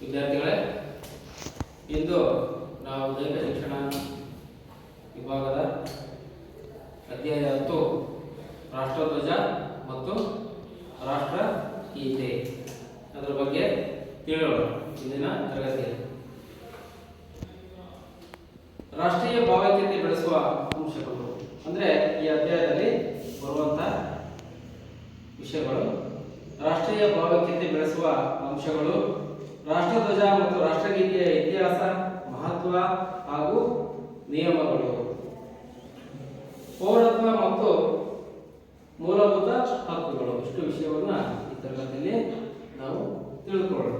ವಿದ್ಯಾರ್ಥಿಗಳೇ, ಇಂದು ನಾವು ದೈಹಿಕ ಶಿಕ್ಷಣ ವಿಭಾಗದ ಅಧ್ಯಾಯ ಹತ್ತು, ರಾಷ್ಟ್ರಧ್ವಜ ಮತ್ತು ರಾಷ್ಟ್ರ ಗೀತೆ ಅದರ ಬಗ್ಗೆ ತಿಳಿಯೋಣ ಇಂದಿನ ತರಗತಿಯಲ್ಲಿ. ರಾಷ್ಟ್ರೀಯ ಭಾವೈಕ್ಯತೆ ಬೆಳೆಸುವ ಅಂಶಗಳು. ಅಂದರೆ ಈ ಅಧ್ಯಾಯದಲ್ಲಿ ಬರುವಂಥ ವಿಷಯಗಳು. ರಾಷ್ಟ್ರೀಯ ಭಾವೈಕ್ಯತೆ ಬೆಳೆಸುವ ಅಂಶಗಳು ರಾಷ್ಟ್ರಧ್ವಜ ಮತ್ತು ರಾಷ್ಟ್ರಗೀತೆಯ ಇತಿಹಾಸ ಮಹತ್ವ ಹಾಗೂ ನಿಯಮಗಳು. ಪೌರತ್ವ ಮತ್ತು ಮೂಲಭೂತ ಹಕ್ಕುಗಳು. ಇಷ್ಟು ವಿಷಯವನ್ನ ಈ ತರಗತಿಯಲ್ಲಿ ನಾವು ತಿಳಿದುಕೊಳ್ಳೋಣ.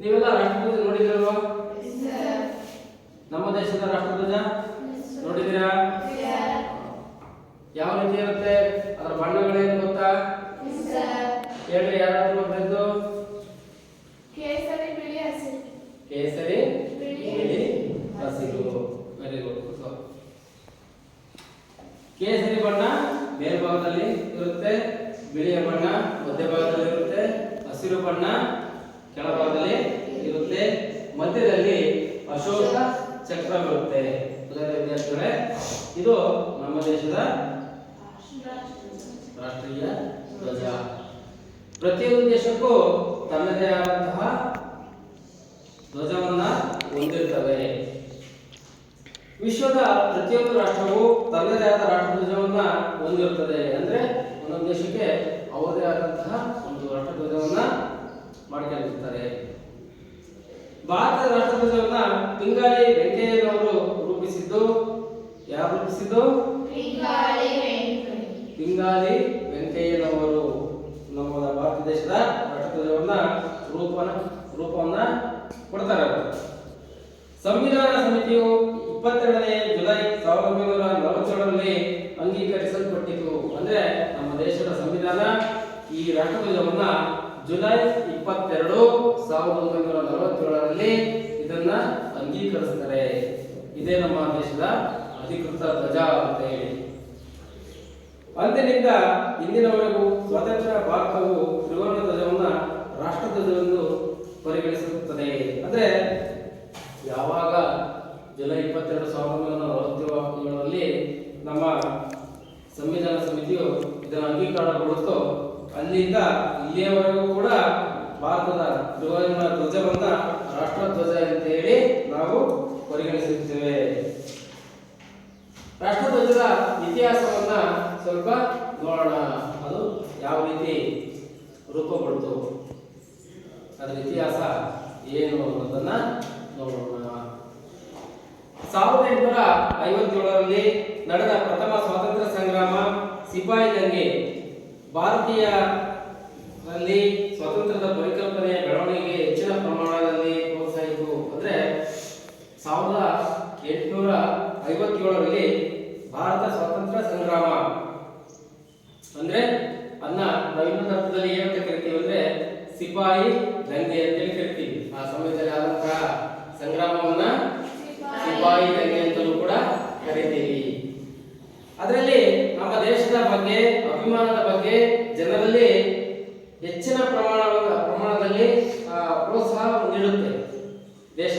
ನೀವೆಲ್ಲ ರಾಷ್ಟ್ರಧ್ವಜ ನೋಡಿದಿರಲ್ವಾ ನಮ್ಮ ದೇಶದ ರಾಷ್ಟ್ರಧ್ವಜ ನೋಡಿದಿರಾ ಯಾವ ರೀತಿ ಇರುತ್ತೆ? ಅದರ ಬಣ್ಣಗಳೇನು ಗೊತ್ತಾ? ಹೇಳ್ರಿ ಯಾರಾದ್ರೂ ಒಬ್ಬರದ್ದು ಕೇಸರಿ ಬಿಳಿ ಹಸಿರು ಕೇಸರಿ ಬಿಳಿ, ಬಿಳಿ ಹಸಿರು ವೆರಿ ಗುಡ್ ಕೇಸರಿ ಬಣ್ಣ ಮೇಲ್ಭಾಗದಲ್ಲಿ ಇರುತ್ತೆ ಬಿಳಿಯ ಬಣ್ಣ ಮಧ್ಯಭಾಗದಲ್ಲಿ ಇರುತ್ತೆ. ಹಸಿರು ಬಣ್ಣ, ಕೆಳಭಾಗದಲ್ಲಿ ಇರುತ್ತೆ. ಮಧ್ಯದಲ್ಲಿ ಅಶೋಕ ಚಕ್ರವಿರುತ್ತೆ ವಿದ್ಯಾರ್ಥಿಗಳೇ ಇದು ನಮ್ಮ ದೇಶದ ರಾಷ್ಟ್ರೀಯ ಧ್ವಜ. ಪ್ರತಿಯೊಂದು ದೇಶಕ್ಕೂ ತನ್ನದೇ ಆದಂತಹ ಧ್ವಜವನ್ನ ಹೊಂದಿರ್ತವೆ. ವಿಶ್ವದ ಪ್ರತಿಯೊಂದು ರಾಷ್ಟ್ರವು ತನ್ನದೇ ಆದ ರಾಷ್ಟ್ರಧ್ವಜವನ್ನ ಹೊಂದಿರುತ್ತದೆ ಅಂದ್ರೆ ಒಂದೊಂದು ದೇಶಕ್ಕೆ ಅವರದೇ ಆದಂತಹ ಒಂದು ರಾಷ್ಟ್ರಧ್ವಜವನ್ನ ಮಾಡಿಕೊಂಡಿರ್ತಾರೆ. ಭಾರತದ ರಾಷ್ಟ್ರಧ್ವಜವನ್ನ ಪಿಂಗಾಳಿ ವೆಂಕಯ್ಯನವರು ರೂಪಿಸಿದ್ದು ಯಾರು ರೂಪಿಸಿದ್ದು? ಪಿಂಗಾಳಿ ವೆಂಕಯ್ಯನವರು ನಮ್ಮ ಭಾರತ ದೇಶದ ರಾಷ್ಟ್ರಧ್ವಜವನ್ನ ರೂಪನ ರೂಪವನ್ನ ಕೊಡ್ತಾರೆ ಅವರು. ಸಂವಿಧಾನ ಸಮಿತಿಯು ಇಪ್ಪತ್ತೆರಡನೇ ಜುಲೈ ಸಾವಿರದ ಒಂಬೈನೂರ ನಲವತ್ತೇಳರಲ್ಲಿ ಅಂಗೀಕರಿಸಲ್ಪಟ್ಟಿತು. ಅಂದ್ರೆ ನಮ್ಮ ದೇಶದ ಸಂವಿಧಾನ ಈ ರಾಷ್ಟ್ರಧ್ವಜವನ್ನ ಜುಲೈ ಇಪ್ಪತ್ತೆರಡು ಸಾವಿರದ ಒಂಬೈನೂರ ನಲವತ್ತೇಳರಲ್ಲಿ ಇದನ್ನ ಅಂಗೀಕರಿಸ್ತಾರೆ ಇದೇ ನಮ್ಮ ದೇಶದ ಅಧಿಕೃತ ಧ್ವಜ ಅಂತ ಹೇಳಿ. ಅಂದಿನಿಂದ ಇಂದಿನವರೆಗೂ ಸ್ವತಂತ್ರ ಭಾರತವು ತ್ರಿವರ್ಣ ಧ್ವಜವನ್ನ ರಾಷ್ಟ್ರಧ್ವಜವೆಂದು ಪರಿಗಣಿಸುತ್ತದೆ. ಅಂದ್ರೆ ಯಾವಾಗ ಜುಲೈ ಇಪ್ಪತ್ತೆರಡು ಸಾವಿರದ ಒಂಬೈನೂರ ನಲವತ್ತೇಳರಲ್ಲಿ ನಮ್ಮ ಸಂವಿಧಾನ ಸಮಿತಿಯು ಇದನ್ನು ಅಂಗೀಕಾರಗೊಳ್ಳುತ್ತೋ, ಅಲ್ಲಿಂದ ಇಲ್ಲಿಯವರೆಗೂ ಕೂಡ ಭಾರತದ ತ್ರಿವರ್ಣ ಧ್ವಜವನ್ನ ರಾಷ್ಟ್ರಧ್ವಜ ಅಂತ ಹೇಳಿ ನಾವು ಪರಿಗಣಿಸುತ್ತೇವೆ. ರಾಷ್ಟ್ರಧ್ವಜದ ಇತಿಹಾಸವನ್ನ ಸ್ವಲ್ಪ ನೋಡೋಣ. ಅದು ಯಾವ ರೀತಿ ರೂಪುಗೊಳ್ತು? ಅದರ ಇತಿಹಾಸ ಏನು ಅನ್ನೋದನ್ನ ನೋಡೋಣ. ಸಾವಿರದ ಎಂಟುನೂರ ಐವತ್ತೇಳರಲ್ಲಿ ನಡೆದ ಪ್ರಥಮ ಸ್ವಾತಂತ್ರ್ಯ ಸಂಗ್ರಾಮ ಸಿಪಾಯಿ ದಂಗೆ ಭಾರತೀಯರಲ್ಲಿ ಸ್ವತಂತ್ರದ ಪರಿಕಲ್ಪನೆಯ ಬೆಳವಣಿಗೆ ಹೆಚ್ಚಿನ ಪ್ರಮಾಣದಲ್ಲಿ ಪ್ರೋತ್ಸಾಹಿತು ಅಂದ್ರೆ ಸಾವಿರದ ಎಂಟುನೂರ ಐವತ್ತೇಳರಲ್ಲಿ ಭಾರತ ಸ್ವತಂತ್ರ ಸಂಗ್ರಾಮ. ಅಂದ್ರೆ ಅನ್ನ ನಾವು ಇನ್ನೊಂದು ಅರ್ಥದಲ್ಲಿ ಏನಂತ ಕರಿತೀವಿ ಅಂದ್ರೆ ಸಿಪಾಯಿ ದಂಗೆ ಅಂತೇಳಿ ಕರಿತೀವಿ. ಆ ಸಮಯದಲ್ಲಿ ಆದಂತಹ ಸಂಗ್ರಾಮವನ್ನ ಸಿಪಾಯಿ ದಂಗೆ ಅಂತಲೂ ಕೂಡ ಕರಿತೀವಿ. ಅದರಲ್ಲಿ ದೇಶದ ಬಗ್ಗೆ, ಅಭಿಮಾನದ ಬಗ್ಗೆ ಜನರಲ್ಲಿ ಹೆಚ್ಚಿನ ಪ್ರಮಾಣ, ಪ್ರಮಾಣದಲ್ಲಿ ಪ್ರೋತ್ಸಾಹ ನೀಡುತ್ತೆ. ದೇಶ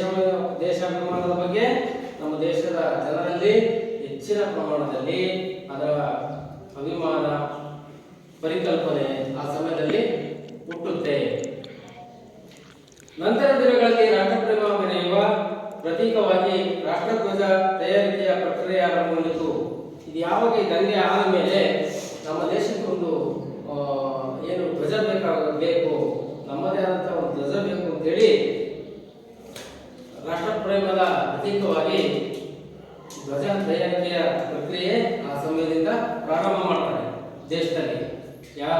ದೇಶಾಭಿಮಾನದ ಬಗ್ಗೆ, ನಮ್ಮ ದೇಶದ ಜನರಲ್ಲಿ ಹೆಚ್ಚಿನ ಪ್ರಮಾಣದಲ್ಲಿ ಅದರ ಅಭಿಮಾನ ಪರಿಕಲ್ಪನೆ ಆ ಸಮಯದಲ್ಲಿ ಹುಟ್ಟುತ್ತೆ. ನಂತರ ದಿನಗಳಲ್ಲಿ ರಾಷ್ಟ್ರಪ್ರೇಮ ಮೆರೆಯುವ ಪ್ರತೀಕವಾಗಿ ರಾಷ್ಟ್ರಧ್ವಜ ತಯಾರಿಕೆಯ ಪ್ರಕ್ರಿಯೆ ಆರಂಭಗೊಂಡಿತು. ಯಾವಾಗ ಈ ದಂಗೆ ಆದ ಮೇಲೆ ನಮ್ಮ ದೇಶಕ್ಕೊಂದು ಏನು ಧ್ವಜ ಬೇಕಾಗಬೇಕು, ನಮ್ಮದೇ ಆದಂತಹ ಒಂದು ಧ್ವಜ ಬೇಕು ಅಂತೇಳಿ ರಾಷ್ಟ್ರಪ್ರೇಮದ ಅತೀತವಾಗಿ ಧ್ವಜ ತಯಾರಿಕೆಯ ಪ್ರಕ್ರಿಯೆ ಆ ಸಮಯದಿಂದ ಪ್ರಾರಂಭ ಮಾಡ್ತಾರೆ ದೇಶದಲ್ಲಿ. ಯಾ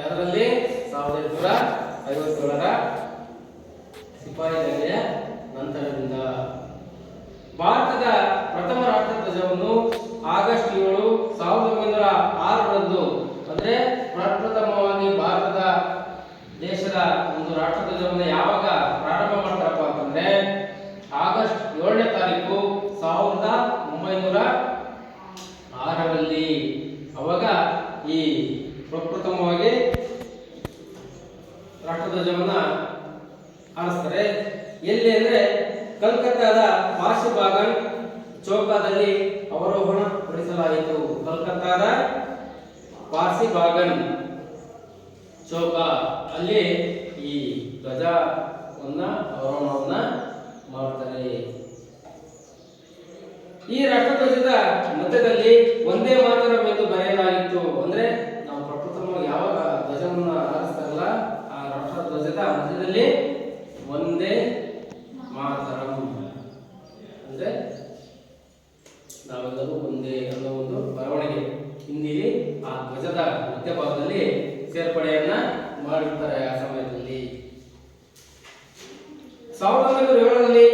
ಯಾರಲ್ಲಿ ಸಾವಿರದ ಎಂಟುನೂರ ಐವತ್ತೇಳರ ಸಿಪಾಯಿ ದಂಗೆಯ ನಂತರದಿಂದ. ಭಾರತದ ಪ್ರಥಮ ರಾಷ್ಟ್ರಧ್ವಜವನ್ನು ಆಗಸ್ಟ್ ಏಳು ಸಾವಿರದ ಒಂಬೈನೂರ ಆರರಂದು, ಅಂದರೆ ಪ್ರಪ್ರಥಮವಾಗಿ ಭಾರತದ ದೇಶದ ಒಂದು ರಾಷ್ಟ್ರಧ್ವಜವನ್ನು ಯಾವಾಗ ಪ್ರಾರಂಭ ಮಾಡ್ತಾರಪ್ಪ ಅಂತಂದ್ರೆ, ಆಗಸ್ಟ್ ಏಳನೇ ತಾರೀಕು ಸಾವಿರದ ಒಂಬೈನೂರ ಆರರಲ್ಲಿ. ಅವಾಗ ಈ ಪ್ರಪ್ರಥಮವಾಗಿ ರಾಷ್ಟ್ರಧ್ವಜವನ್ನ ಆರಿಸ್ತಾರೆ ಎಲ್ಲಿ ಅಂದ್ರೆ ಕಲ್ಕತ್ತಾದ ಪಾರ್ಶಿಬಾಗನ್ ಚೌಕದಲ್ಲಿ ಅವರೋಹಣ ಪಡಿಸಲಾಯಿತು. ಕಲ್ಕತ್ತಾದ ಪಾರ್ಸಿಬಾಗನ್ ಚೌಕ, ಅಲ್ಲಿ ಈ ಧ್ವಜವನ್ನ ಅವರೋಹಣವನ್ನ ಮಾಡ್ತಾರೆ. ಈ ರಾಷ್ಟ್ರಧ್ವಜದ ಮಧ್ಯದಲ್ಲಿ ಒಂದೇ ಮಾತರಂ ಎಂದು ಬರೆಯಲಾಗಿತ್ತು. ಅಂದ್ರೆ ನಾವು ಪ್ರಪ್ರಥಮವಾಗಿ ಯಾವಾಗ ಧ್ವಜವನ್ನು ಹಾರಿಸ್ತಾರಲ್ಲ ಆ ರಾಷ್ಟ್ರಧ್ವಜದ ಮಧ್ಯದಲ್ಲಿ ಒಂದೇ ಮಾತರಂ ಅಂದ್ರೆ ನಾವೆಲ್ಲರೂ ಒಂದೇ ಅನ್ನೋ ಒಂದು ಬರವಣಿಗೆ ಹಿಂದಿಲಿ ಆ ಧ್ವಜದ ಮಧ್ಯಭಾಗದಲ್ಲಿ ಸೇರ್ಪಡೆಯನ್ನ ಮಾಡಿರ್ತಾರೆ ಆ ಸಮಯದಲ್ಲಿ ಸಾವಿರದ ಒಂಬೈನೂರ ಏಳರಲ್ಲಿ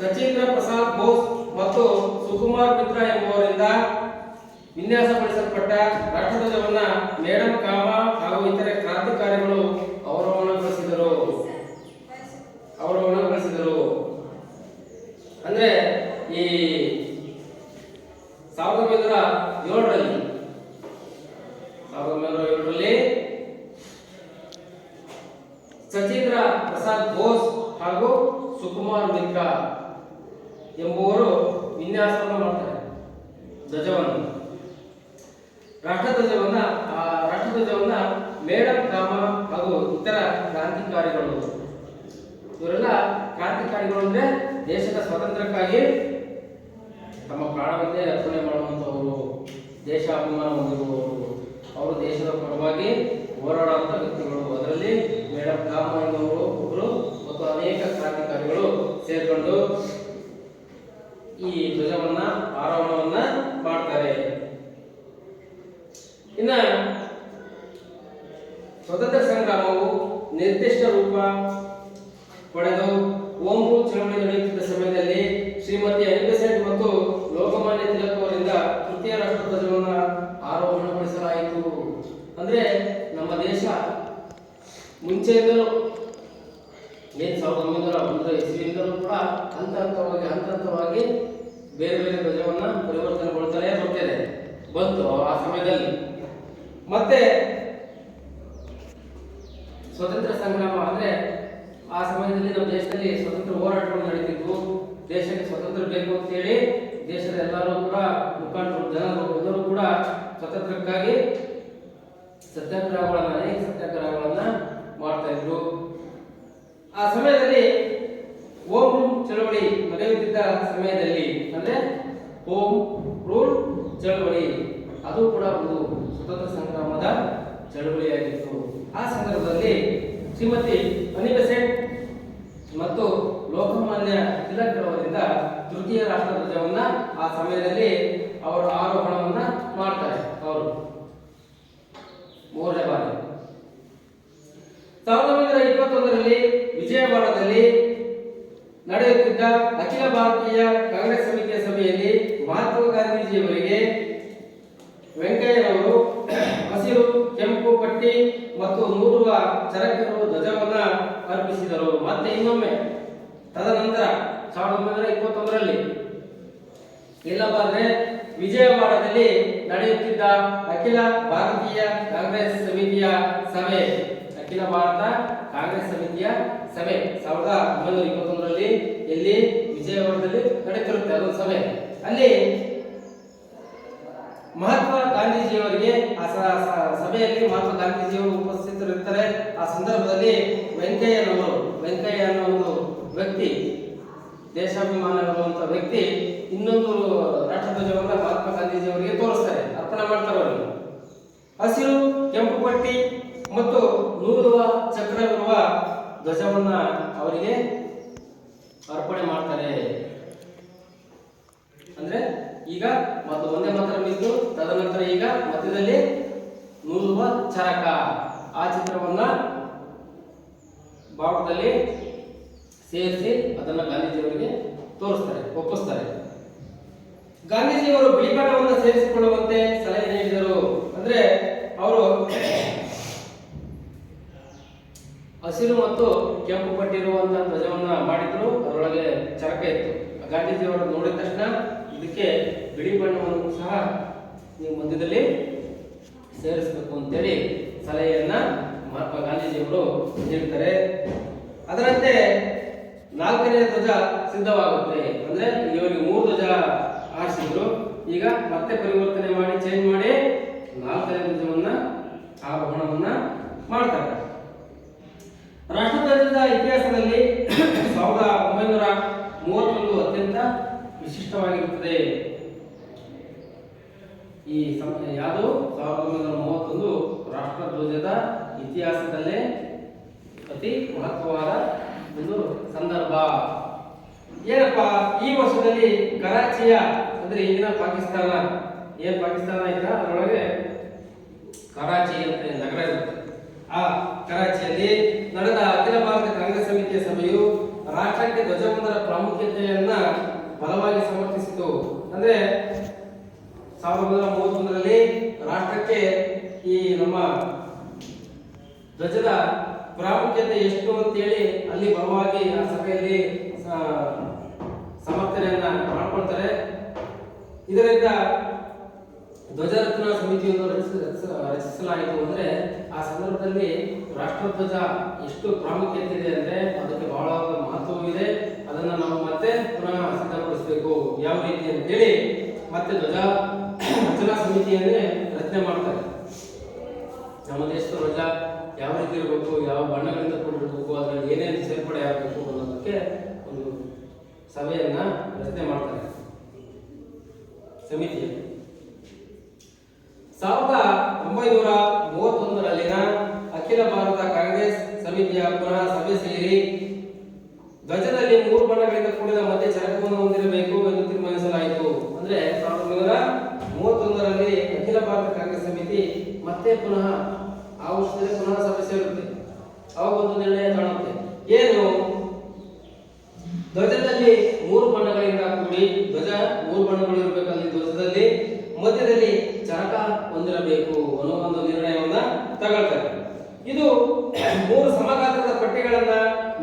ಸಚೀಂದ್ರ ಪ್ರಸಾದ್ ಬೋಸ್ ಮತ್ತು ಸುಕುಮಾರ್ ಮಿತ್ರ ಎಂಬುವರಿಂದ ವಿನ್ಯಾಸಗೊಳಿಸಲ್ಪಟ್ಟ ರಾಷ್ಟ್ರಧ್ವಜವನ್ನ ಮೇಡಂ ಕಾಮ ಹಾಗೂ ಇತರೆ ಕ್ರಾಂತಿಕಾರಿಗಳು ಅವರೋಹಣಗೊಳಿಸಿದರು ಅವರೋಹಣಗೊಳಿಸಿದರು ಅಂದ್ರೆ ಈ ಸಾವಿರದ ಒಂಬೈನೂರ ಏಳರಲ್ಲಿ ಸಾವಿರದ ಒಂಬೈನೂರ ಏಳರಲ್ಲಿ ಸಚೀಂದ್ರ ಪ್ರಸಾದ್ ಬೋಸ್ ಹಾಗೂ ಸುಕುಮಾರ್ ಮಿತ್ರ ಎಂಬುವರು ವಿನ್ಯಾಸವನ್ನು ಮಾಡ್ತಾರೆ. ಧ್ವಜವನ್ನು. ರಾಷ್ಟ್ರಧ್ವಜವನ್ನ, ಆ, ರಾಷ್ಟ್ರಧ್ವಜವನ್ನ ಮೇಡಂ ಕಾಮ ಹಾಗೂ ಇತರ ಕ್ರಾಂತಿಕಾರಿಗಳು. ಇವರೆಲ್ಲ ಕ್ರಾಂತಿಕಾರಿಗಳು ಅಂದ್ರೆ ದೇಶದ ಸ್ವಾತಂತ್ರ್ಯಕ್ಕಾಗಿ ತಮ್ಮ ಪ್ರಾಣವನ್ನೇ ರಕ್ಷಣೆ ಮಾಡುವಂತವರು ದೇಶ ಅಭಿಮಾನ ಹೊಂದಿರುವವರು. ಅವರು ದೇಶದ ಪರವಾಗಿ ಹೋರಾಡುವಂತ ವ್ಯಕ್ತಿಗಳು. ಅದರಲ್ಲಿ ಮೇಡಂ ಕಾಮ ಎಂಬುವರು ಒಬ್ಬರು ಮತ್ತು ಅನೇಕ ಕ್ರಾಂತಿಕಾರಿಗಳು ಸೇರ್ಕೊಂಡು ಈ ಧ್ವಜವನ್ನ, ಆರೋಹಣವನ್ನ ಮಾಡ್ತಾರೆ. ಇನ್ನ ಸ್ವತಂತ್ರ ಸಂಗ್ರಾಮವು ನಿರ್ದಿಷ್ಟ ರೂಪ ಪಡೆದು ಓಂ ರೂಲ್ ಚಳವಳಿ ನಡೆಯುತ್ತಿದ್ದ ಸಮಯದಲ್ಲಿ ಶ್ರೀಮತಿ ಅನಿಬೆಸೆಂಟ್ ಮತ್ತು ಲೋಕಮಾನ್ಯ ತಿಲಕ್ ಅವರಿಂದ ತೃತೀಯ ರಾಷ್ಟ್ರಧ್ವಜವನ್ನ ಆರೋಹಣಗೊಳಿಸಲಾಯಿತು. ಅಂದ್ರೆ ನಮ್ಮ ದೇಶ ಮುಂಚೆಯಿಂದಲೂ ಏನ್ ಸಾವಿರದ ಒಂಬೈನೂರ ಒಂದರ ಇಸ್ವಿಯಿಂದಲೂ ಕೂಡ ಹಂತ ಹಂತವಾಗಿ ಹಂತ ಹಂತವಾಗಿ ಬೇರೆ ಬೇರೆ ಧ್ವಜವನ್ನ ಪರಿವರ್ತನೆಗೊಳ್ತಾನೆ ಬರ್ತೇನೆ ಬಂತು ಆ ಸಮಯದಲ್ಲಿ. ಮತ್ತೆ ಸ್ವತಂತ್ರ ಸಂಗ್ರಾಮ ಅಂದ್ರೆ ಆ ಸಮಯದಲ್ಲಿ ನಮ್ಮ ದೇಶದಲ್ಲಿ ಸ್ವತಂತ್ರ ಹೋರಾಟಗಳು ನಡೀತಿದ್ವು. ದೇಶಕ್ಕೆ ಸ್ವತಂತ್ರ ಬೇಕು ಅಂತ ಹೇಳಿ ದೇಶದ ಎಲ್ಲರೂ ಕೂಡ, ಮುಖಂಡರು, ಜನರು ಎಲ್ಲರೂ ಕೂಡ ಸ್ವತಂತ್ರಕ್ಕಾಗಿ ಸತ್ಯಾಗ್ರಹಗಳನ್ನ, ಅನೇಕ ಸತ್ಯಾಗ್ರಹಗಳನ್ನ ಮಾಡ್ತಾ ಇದ್ರು. ಆ ಸಮಯದಲ್ಲಿ ಓಂ ಚಳವಳಿ ನಡೆಯುತ್ತಿದ್ದ ಸಮಯದಲ್ಲಿ ಅಂದ್ರೆ ಓಂ ರೂಲ್ ಚಳವಳಿ. ಅದು ಕೂಡ ಒಂದು ಸ್ವತಂತ್ರ ಸಂಗ್ರಾಮದ ಚಳವಳಿಯಾಗಿತ್ತು. ಆ ಸಂದರ್ಭದಲ್ಲಿ ಶ್ರೀಮತಿ ಅನಿಬಸೆಟ್ ಮತ್ತು ಲೋಕಮಾನ್ಯ ತಿಲಕ್ ಅವರಿಂದ ತೃತೀಯ ರಾಷ್ಟ್ರಧ್ವಜವನ್ನ ಆ ಸಮಯದಲ್ಲಿ ಅವರು ಆರೋಹಣವನ್ನ ಮಾಡ್ತಾರೆ ಅವರು. ಮೂರನೇ ಬಾರಿ. ಸಾವಿರದ ಒಂಬೈನೂರ ಇಪ್ಪತ್ತೊಂದರಲ್ಲಿ ವಿಜಯವಾಡದಲ್ಲಿ ನಡೆಯುತ್ತಿದ್ದ ಅಖಿಲ ಭಾರತೀಯ ಕಾಂಗ್ರೆಸ್ ಸಮಿತಿಯ ಸಭೆಯಲ್ಲಿ ಮಹಾತ್ಮ ಗಾಂಧೀಜಿಯವರಿಗೆ ವೆಂಕಯ್ಯನವರು ಹಸಿರು, ಕೆಂಪು ಪಟ್ಟಿ ಮತ್ತು ನೂರುವ ಚರಕರು ಧ್ವಜವನ್ನ ಅರ್ಪಿಸಿದರು. ಮತ್ತೆ ಇನ್ನೊಮ್ಮೆ, ತದನಂತರ ಸಾವಿರದ ಒಂಬೈನೂರ ಇಪ್ಪತ್ತೊಂದರಲ್ಲಿ ಇಲ್ಲವಾದ್ರೆ ವಿಜಯವಾಡದಲ್ಲಿ ನಡೆಯುತ್ತಿದ್ದ ಅಖಿಲ ಭಾರತೀಯ ಕಾಂಗ್ರೆಸ್ ಸಮಿತಿಯ ಸಭೆ. ಅಖಿಲ ಭಾರತ ಕಾಂಗ್ರೆಸ್ ಸಮಿತಿಯ ಸಭೆ ಸಾವಿರದ ಒಂಬೈನೂರ ಇಪ್ಪತ್ತೊಂದರಲ್ಲಿ ಎಲ್ಲಿ ವಿಜಯವಾಡದಲ್ಲಿ ನಡೆಯುತ್ತಿರುತ್ತೆ ಅದೊಂದು ಸಭೆ. ಅಲ್ಲಿ ಮಹಾತ್ಮ ಗಾಂಧೀಜಿಯವರಿಗೆ ಆ ಸಭೆಯಲ್ಲಿ ಮಹಾತ್ಮ ಗಾಂಧೀಜಿಯವರು ಉಪಸ್ಥಿತರಿರ್ತಾರೆ. ಆ ಸಂದರ್ಭದಲ್ಲಿ ವೆಂಕಯ್ಯನವರು ವೆಂಕಯ್ಯ ಅನ್ನೋ ಒಂದು ವ್ಯಕ್ತಿ, ದೇಶಾಭಿಮಾನ ಇರುವಂತ ವ್ಯಕ್ತಿ ಇನ್ನೊಂದು ರಾಷ್ಟ್ರಧ್ವಜವನ್ನ ಮಹಾತ್ಮ ಗಾಂಧೀಜಿಯವರಿಗೆ ತೋರಿಸ್ತಾರೆ, ಅರ್ಪಣೆ ಮಾಡ್ತಾರೆ ಅವರು ಹಸಿರು ಕೆಂಪು ಪಟ್ಟಿ ಮತ್ತು ನೂಲುವ ಚಕ್ರವಿರುವ ಧ್ವಜವನ್ನ ಅವರಿಗೆ ಅರ್ಪಣೆ ಮಾಡ್ತಾರೆ. ಅಂದ್ರೆ ಈಗ ಮತ್ತು ಒಂದೇ ಮಾತ್ರ ಬಿದ್ದು ತದನಂತರ ಈಗ ಮಧ್ಯದಲ್ಲಿ ನೂಲುವ ಚರಕ. ಆ ಚಿತ್ರವನ್ನ ಬಾವುಟದಲ್ಲಿ ಸೇರಿಸಿ ಅದನ್ನು ಗಾಂಧೀಜಿಯವರಿಗೆ ತೋರಿಸ್ತಾರೆ, ಒಪ್ಪಿಸ್ತಾರೆ. ಗಾಂಧೀಜಿಯವರು ಬಿಳಿಪಾಠವನ್ನು ಸೇರಿಸಿಕೊಳ್ಳುವಂತೆ ಸಲಹೆ ನೀಡಿದರು. ಅಂದ್ರೆ ಅವರು ಹಸಿರು ಮತ್ತು ಕೆಂಪು ಪಟ್ಟಿರುವಂತ ಧ್ವಜವನ್ನ ಮಾಡಿದ್ರು. ಅದರೊಳಗೆ ಚರಕ ಇತ್ತು. ಗಾಂಧೀಜಿಯವರು ನೋಡಿದ ತಕ್ಷಣ ಇದಕ್ಕೆ ಬಿಳಿ ಬಣ್ಣವನ್ನು ಸಹ ನೀವು ಮಧ್ಯದಲ್ಲಿ ಸೇರಿಸಬೇಕು ಅಂತೇಳಿ ಸಲಹೆಯನ್ನ ಮಹಾತ್ಮ ಗಾಂಧೀಜಿಯವರು ನೀಡ್ತಾರೆ. ಅದರಂತೆ ನಾಲ್ಕನೇ ಧ್ವಜ ಸಿದ್ಧವಾಗುತ್ತೆ. ಅಂದ್ರೆ ಇವರಿಗೆ ಮೂರು ಧ್ವಜ ಆರಿಸಿದ್ರು ಈಗ ಮತ್ತೆ ಪರಿವರ್ತನೆ ಮಾಡಿ ಚೇಂಜ್ ಮಾಡಿ ನಾಲ್ಕನೇ ಧ್ವಜವನ್ನ ಆರೋಹಣವನ್ನ ಮಾಡ್ತಾರೆ. ರಾಷ್ಟ್ರಧ್ವಜದ ಇತಿಹಾಸದಲ್ಲಿ ಸಾವಿರದ ಒಂಬೈನೂರ ಮೂವತ್ತೊಂದು ಅತ್ಯಂತ ವಿಶಿಷ್ಟವಾಗಿರುತ್ತದೆ. ಈ ಯಾವುದು? ಸಾವಿರದ ಒಂಬೈನೂರ ಮೂವತ್ತೊಂದು ರಾಷ್ಟ್ರಧ್ವಜದ ಇತಿಹಾಸದಲ್ಲೇ ಅತಿ ಮಹತ್ವವಾದ ಒಂದು ಸಂದರ್ಭ. ಏನಪ್ಪ, ಈ ವರ್ಷದಲ್ಲಿ ಕರಾಚಿಯ, ಅಂದ್ರೆ ಈಗಿನ ಪಾಕಿಸ್ತಾನ, ಏನ್ ಪಾಕಿಸ್ತಾನ ಆಯ್ತಾ ಅದರೊಳಗೆ ಕರಾಚಿ ಅಂತ ನಗರ ಇರುತ್ತೆ. ಆ ಕರಾಚಿಯಲ್ಲಿ ನಡೆದ ಅಖಿಲ ಭಾರತ ಕಾಂಗ್ರೆಸ್ ಸಮಿತಿಯ ಸಭೆಯು ರಾಷ್ಟ್ರಕ್ಕೆ ಧ್ವಜವೊಂದರ ಪ್ರಾಮುಖ್ಯತೆಯನ್ನ ಬಲವಾಗಿ ಸಮರ್ಥಿಸಿತು. ಅಂದ್ರೆ ಸಾವಿರದ ಒಂಬೈನೂರ ಮೂವತ್ತೊಂದರಲ್ಲಿ ರಾಷ್ಟ್ರಕ್ಕೆ ಈ ನಮ್ಮ ಧ್ವಜದ ಪ್ರಾಮುಖ್ಯತೆ ಎಷ್ಟು ಅಂತೇಳಿ ಅಲ್ಲಿ ಬಲವಾಗಿ ಆ ಸಭೆಯಲ್ಲಿ ಸಮರ್ಥನೆಯನ್ನ ಮಾಡ್ಕೊಳ್ತಾರೆ. ಇದರಿಂದ ಧ್ವಜರತ್ನ ಸಮಿತಿಯನ್ನು ರಚಿಸ- ರಚಿಸ- ರಚಿಸಲಾಯಿತು ಅಂದ್ರೆ ಆ ಸಂದರ್ಭದಲ್ಲಿ ರಾಷ್ಟ್ರಧ್ವಜ ಎಷ್ಟು ಪ್ರಾಮುಖ್ಯತೆ ಇದೆ ಅಂದ್ರೆ ಅದಕ್ಕೆ ಬಹಳ ಮಹತ್ವವಿದೆ ಅದನ್ನ ನಾವು ಮತ್ತೆ ಪುನಃ ಸಿದ್ಧಪಡಿಸಬೇಕು ಯಾವ ರೀತಿ ಅಂತೇಳಿ ಮತ್ತೆ ಧ್ವಜ ರಚನಾ ಸಮಿತಿಯನ್ನೇ ರಚನೆ ಮಾಡ್ತಾರೆ. ನಮ್ಮ ದೇಶದ ಧ್ವಜ ಯಾವ ರೀತಿ ಇರಬೇಕು, ಯಾವ ಬಣ್ಣಗಳಿಂದ ಕೂಡಿರಬೇಕು, ಅದರಲ್ಲಿ ಏನೇನು ಸೇರ್ಪಡೆ ಆಗಬೇಕು ಅನ್ನೋದಕ್ಕೆ ಒಂದು ಸಭೆಯನ್ನ ರಚನೆ ಮಾಡ್ತಾರೆ. ಸಮಿತಿಯಲ್ಲಿ. ಸಾವಿರದ ಒಂಬೈನೂರ ಮೂವತ್ತೊಂದರಲ್ಲಿನ ಅಖಿಲ ಭಾರತ ಕಾಂಗ್ರೆಸ್ ಸಮಿತಿಯ ಪುನಃ ಸಭೆ ಸೇರಿ ಧ್ವಜದಲ್ಲಿ ಮೂರು ಬಣ್ಣಗಳಿಂದ ಕೂಡಿದ ಮತ್ತೆ ಚರಕವನ್ನು ಹೊಂದಿರಬೇಕು ಎಂದು ತೀರ್ಮಾನಿಸಲಾಯಿತು. ಅಂದ್ರೆ ಸಾವಿರದ ಒಂಬೈನೂರ ಮೂವತ್ತೊಂದರಲ್ಲಿ ಅಖಿಲ ಭಾರತ ಕಾಂಗ್ರೆಸ್ ಸಮಿತಿ ಮತ್ತೆ ಪುನಃ ಆ ವರ್ಷದಲ್ಲಿ ಪುನಃ ಸಭೆ ಸೇರುತ್ತೆ. ಅವಾಗ ಒಂದು ನಿರ್ಣಯ ಕಾಣುತ್ತೆ. ಏನು? ಧ್ವಜದಲ್ಲಿ ಮೂರು ಬಣ್ಣಗಳಿಂದ ಕೂಡಿ ಧ್ವಜ ಮೂರು ಬಣ್ಣಗಳು ಇರಬೇಕಲ್ಲಿ ಧ್ವಜದಲ್ಲಿ ಮಧ್ಯದಲ್ಲಿ ಚರಕ ಹೊಂದಿರಬೇಕು ಅನ್ನೋ ಒಂದು ನಿರ್ಣಯವನ್ನ ತಗೊಳ್ತಾರೆ ಇದು ಮೂರು ಸಮಗಾತ್ರದ ಪಟ್ಟಿಗಳನ್ನ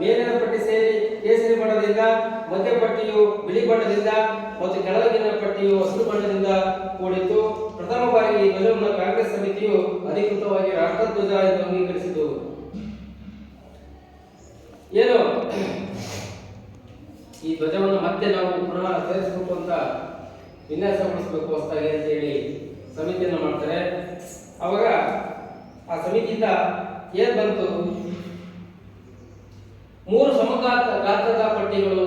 ಮೇಲಿನ ಪಟ್ಟಿ ಸೇರಿ ಕೇಸರಿ ಬಣ್ಣದಿಂದ ಮಧ್ಯ ಪಟ್ಟಿಯು ಬಿಳಿ ಬಣ್ಣದಿಂದ ಮತ್ತು ಕೆಳಗಿನ ಪಟ್ಟಿಯು ಹಸಿರು ಬಣ್ಣದಿಂದ ಕೂಡಿತ್ತು. ಪ್ರಥಮ ಬಾರಿಗೆ ಈ ಧ್ವಜವನ್ನು ಕಾಂಗ್ರೆಸ್ ಸಮಿತಿಯು ಅಧಿಕೃತವಾಗಿ ರಾಷ್ಟ್ರಧ್ವಜ ಎಂದು ಅಂಗೀಕರಿಸಿತು. ಏನು? ಈ ಧ್ವಜವನ್ನು ಮತ್ತೆ ನಾವು ಪುನಃ ಸೇರಿಸಬೇಕು ಅಂತ ವಿನ್ಯಾಸಗೊಳಿಸಬೇಕು ಹೊಸದಾಗಿ ಅಂತ ಹೇಳಿ ಸಮಿತಿಯನ್ನು ಮಾಡ್ತಾರೆ. ಅವಾಗ ಆ ಸಮಿತಿಯಿಂದ ಏನ್ ಬಂತು? ಮೂರು ಸಮಗಾತ ಗಾತ್ರದ ಪಟ್ಟಿಗಳು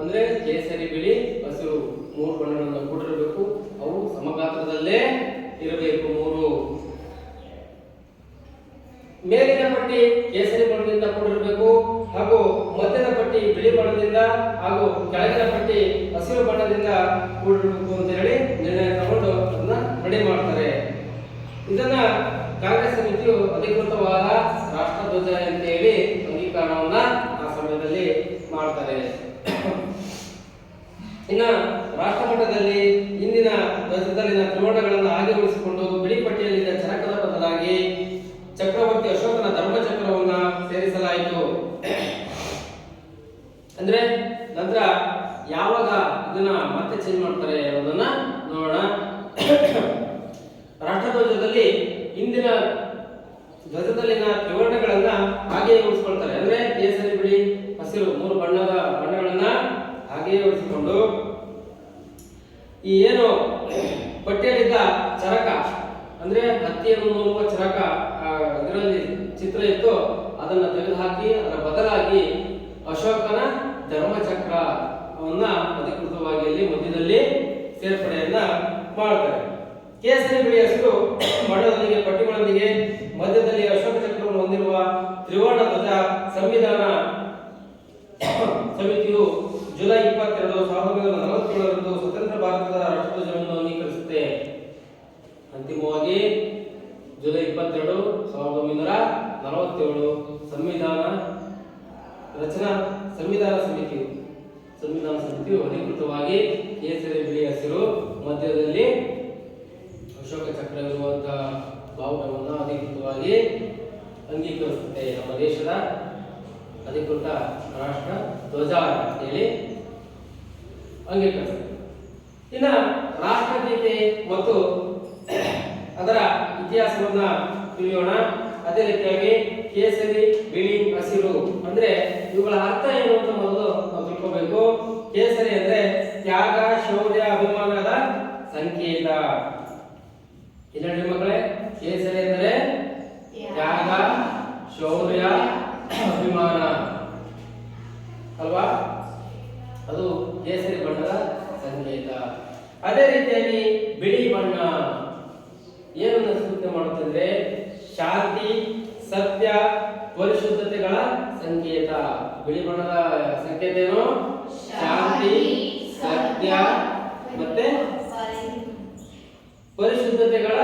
ಅಂದ್ರೆ ಕೇಸರಿ, ಬಿಳಿ, ಹಸಿರು ಮೂರು ಬಣ್ಣಗಳನ್ನು ಕೂಡಿರಬೇಕು ಅವು ಸಮಗಾತ್ರದಲ್ಲೇ ಇರಬೇಕು ಮೂರು. ಮೇಲಿನ ಪಟ್ಟಿ ಕೇಸರಿ ಬಣ್ಣದಿಂದ ಕೂಡಿರಬೇಕು ಹಾಗೂ ಮಧ್ಯದ ಪಟ್ಟಿ ಬಿಳಿ ಬಣ್ಣದಿಂದ ಹಾಗೂ ಕೆಳಗಿನ ಪಟ್ಟಿ ಹಸಿರು ಬಣ್ಣದಿಂದ ಕೂಡಿರಬೇಕು ಅಂತ ಹೇಳಿ ನಿರ್ಣಯ ತಗೊಂಡು ಅದನ್ನ ರೆಡಿ ಮಾಡ್ತಾರೆ. ಇದನ್ನ ಕಾಂಗ್ರೆಸ್ ಸಮಿತಿಯು ಅಧಿಕೃತವಾದ ರಾಷ್ಟ್ರಧ್ವಜ ಅಂತ ಹೇಳಿ ಅಂಗೀಕಾರವನ್ನ ಆ ಸಮಯದಲ್ಲಿ ಮಾಡ್ತಾರೆ. ಇನ್ನ ರಾಷ್ಟ್ರಮಟ್ಟದಲ್ಲಿ ಇಂದಿನ ಧ್ವಜದಲ್ಲಿನ ತ್ರಿವರ್ಣಗಳನ್ನು ಹಾಗೆ ಉಳಿಸಿಕೊಂಡು ಬಿಳಿ ಪಟ್ಟಿಯಲ್ಲಿದ್ದ ಚರಕದ ಬದಲಾಗಿ ಚಕ್ರವರ್ತಿ ಅಶೋಕನ ಧರ್ಮಚಕ್ರವನ್ನ ಸೇರಿಸಲಾಯಿತು. ಅಂದ್ರೆ ನಂತರ ಯಾವಾಗ ಇದನ್ನ ಮತ್ತೆ ಚೇಂಜ್ ಮಾಡ್ತಾರೆ ಅನ್ನೋದನ್ನ ನೋಡೋಣ. ರಾಷ್ಟ್ರಧ್ವಜದಲ್ಲಿ ಇಂದಿನ ಧ್ವಜದಲ್ಲಿನ ತ್ರಿವರ್ಣಗಳನ್ನ ಹಾಗೆಯೇ ಉಳಿಸ್ಕೊಳ್ತಾರೆ. ಅಂದ್ರೆ ಕೇಸರಿ ಬಿಳಿ, ಹಸಿರು ಮೂರು ಬಣ್ಣದ ಬಣ್ಣಗಳನ್ನ ಹಾಗೆಯೇ ಉಳಿಸಿಕೊಂಡು ಈ ಏನು ಪಟ್ಟಿಯಲ್ಲಿದ್ದ ಚರಕ, ಅಂದ್ರೆ ಹತ್ತಿಯನ್ನು ನೋಡುವ ಚರಕ ಇದರಲ್ಲಿ ಚಿತ್ರ ಇತ್ತು. ಅದನ್ನ ತೆಗೆದುಹಾಕಿ, ಅದರ ಬದಲಾಗಿ ಅಶೋಕನ ಧರ್ಮಚಕ್ರವನ್ನ ಅಧಿಕೃತವಾಗಿ ಅಲ್ಲಿ ಮಧ್ಯದಲ್ಲಿ ಸೇರ್ಪಡೆಯನ್ನ ಮಾಡ್ತಾರೆ. ಕೇಸರಿ ಬಿಳಿ ಹಸಿರು ಬಣ್ಣದೊಂದಿಗೆ ಪಟ್ಟಿಗಳೊಂದಿಗೆ ಮಧ್ಯದಲ್ಲಿ ಅಶೋಕ ಚಕ್ರವನ್ನು ಹೊಂದಿರುವ ತ್ರಿವರ್ಣ ಧ್ವಜ ಸಂವಿಧಾನ ಸಮಿತಿಯು ಜುಲೈ ಇಪ್ಪತ್ತೆರಡು ಸಾವಿರದ ಒಂಬೈನೂರ ನಲವತ್ತೇಳರಂದು ಸ್ವತಂತ್ರ ಭಾರತದ ರಾಷ್ಟ್ರಧ್ವಜವನ್ನು ಅಂಗೀಕರಿಸುತ್ತೆ. ಅಂತಿಮವಾಗಿ ಜುಲೈ ಇಪ್ಪತ್ತೆರಡು ಸಾವಿರದ ಒಂಬೈನೂರ ನಲವತ್ತೇಳು ಸಂವಿಧಾನ ರಚನಾ ಸಂವಿಧಾನ ಸಮಿತಿಯು. ಸಂವಿಧಾನ ಸಮಿತಿಯು ಅಧಿಕೃತವಾಗಿ ಕೇಸರಿ ಬಿಳಿ ಹಸಿರು ಮಧ್ಯದಲ್ಲಿ ಅಶೋಕ ಚಕ್ರವಿರುವಂತಹ ಬಾವುಟವನ್ನು ಅಧಿಕೃತವಾಗಿ ಅಂಗೀಕರಿಸುತ್ತೆ. ನಮ್ಮ ದೇಶದ ಅಧಿಕೃತ ರಾಷ್ಟ್ರ ಧ್ವಜ ಅಂತೇಳಿ ಅಂಗೀಕರಿಸುತ್ತೆ. ಇನ್ನ ರಾಷ್ಟ್ರಗೀತೆ ಮತ್ತು ಅದರ ಇತಿಹಾಸವನ್ನ ತಿಳಿಯೋಣ. ಅದೇ ರೀತಿಯಾಗಿ ಕೇಸರಿ, ಬಿಳಿ, ಹಸಿರು ಅಂದ್ರೆ ಇವುಗಳ ಅರ್ಥ ಏನು ಅಂತ ಮೊದಲು ನಾವು ತಿಳ್ಕೋಬೇಕು. ಕೇಸರಿ ಅಂದ್ರೆ ತ್ಯಾಗ, ಶೌರ್ಯ ಅಭಿಮಾನದ ಸಂಕೇತ ಇಲ್ಲ ಮಕ್ಕಳೇ ಕೇಸರಿ ಅಂದರೆ ತ್ಯಾಗ, ಶೌರ್ಯ, ಅಭಿಮಾನ. ಅಲ್ವಾ? ಅದು ಕೇಸರಿ ಬಣ್ಣದ ಸಂಕೇತ ಅದೇ ರೀತಿಯಾಗಿ ಬಿಳಿ ಬಣ್ಣ. ಏನನ್ನು ಸೂಚನೆ ಮಾಡುತ್ತಂದ್ರೆ ಶಾಂತಿ, ಸತ್ಯ, ಪರಿಶುದ್ಧತೆಗಳ ಸಂಕೇತ. ಬಿಳಿ ಬಣ್ಣದ ಸಂಕೇತ ಏನು? ಶಾಂತಿ, ಸತ್ಯ, ಮತ್ತೆ ಪರಿಶುದ್ಧತೆಗಳ